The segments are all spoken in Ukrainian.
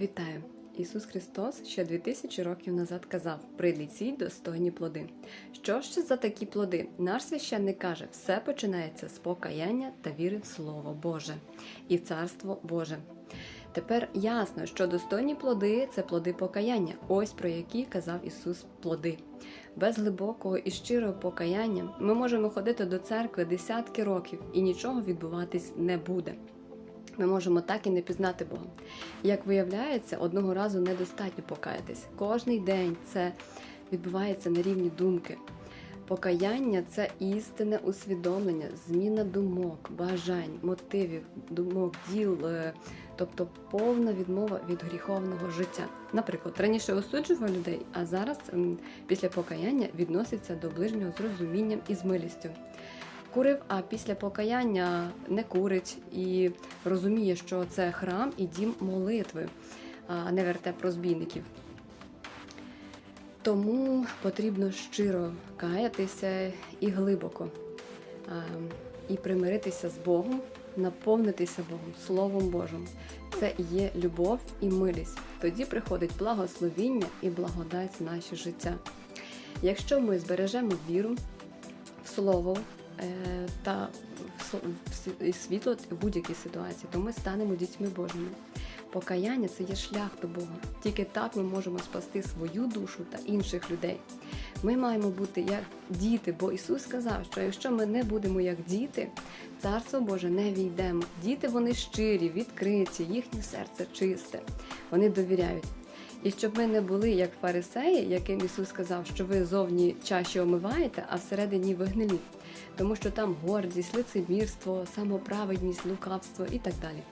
Вітаю! Ісус Христос ще 2000 років назад казав: прийдіть ці достойні плоди. Що ж це за такі плоди? Наш священник каже, все починається з покаяння та віри в Слово Боже і в Царство Боже. Тепер ясно, що достойні плоди це плоди покаяння, ось про які казав Ісус плоди. Без глибокого і щирого покаяння ми можемо ходити до церкви десятки років і нічого відбуватись не буде. Ми можемо так і не пізнати Бога. Як виявляється, одного разу недостатньо покаятись. Кожний день це відбувається на рівні думки. Покаяння це істинне усвідомлення, зміна думок, бажань, мотивів, думок, діл, е, тобто повна відмова від гріховного життя. Наприклад, раніше осуджував людей, а зараз після покаяння відноситься до ближнього з розумінням і з милістю. Курив, а після покаяння не курить і розуміє, що це храм і дім молитви, а не вертеп розбійників. Тому потрібно щиро каятися і глибоко, і примиритися з Богом, наповнитися Богом, Словом Божим. Це є любов і милість. Тоді приходить благословіння і благодать в наше життя. Якщо ми збережемо віру в Слово та с- і світло в будь-якій ситуації, то ми станемо дітьми Божими. Покаяння це є шлях до Бога. Тільки так ми можемо спасти свою душу та інших людей. Ми маємо бути як діти, бо Ісус сказав, що якщо ми не будемо як діти, Царство Боже не війдемо. Діти вони щирі, відкриті, їхнє серце чисте, вони довіряють. І щоб ми не були як фарисеї, яким Ісус сказав, що ви зовні чаще омиваєте, а всередині ви гнилі. Тому що там гордість, лицемірство, самоправедність, лукавство і так далі.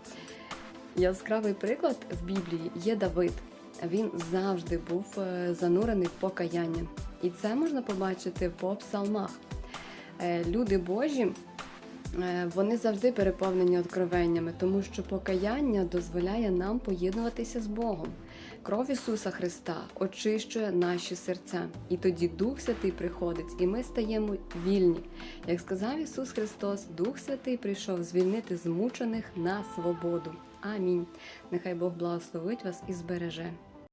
Яскравий приклад в Біблії є Давид. Він завжди був е, занурений в покаяння. І це можна побачити по псалмах. Е, Люди Божі вони завжди переповнені откровеннями, тому що покаяння дозволяє нам поєднуватися з Богом. Кров Ісуса Христа очищує наші серця, і тоді Дух Святий приходить, і ми стаємо вільні. Як сказав Ісус Христос, Дух Святий прийшов звільнити змучених на свободу. Амінь. Нехай Бог благословить вас і збереже.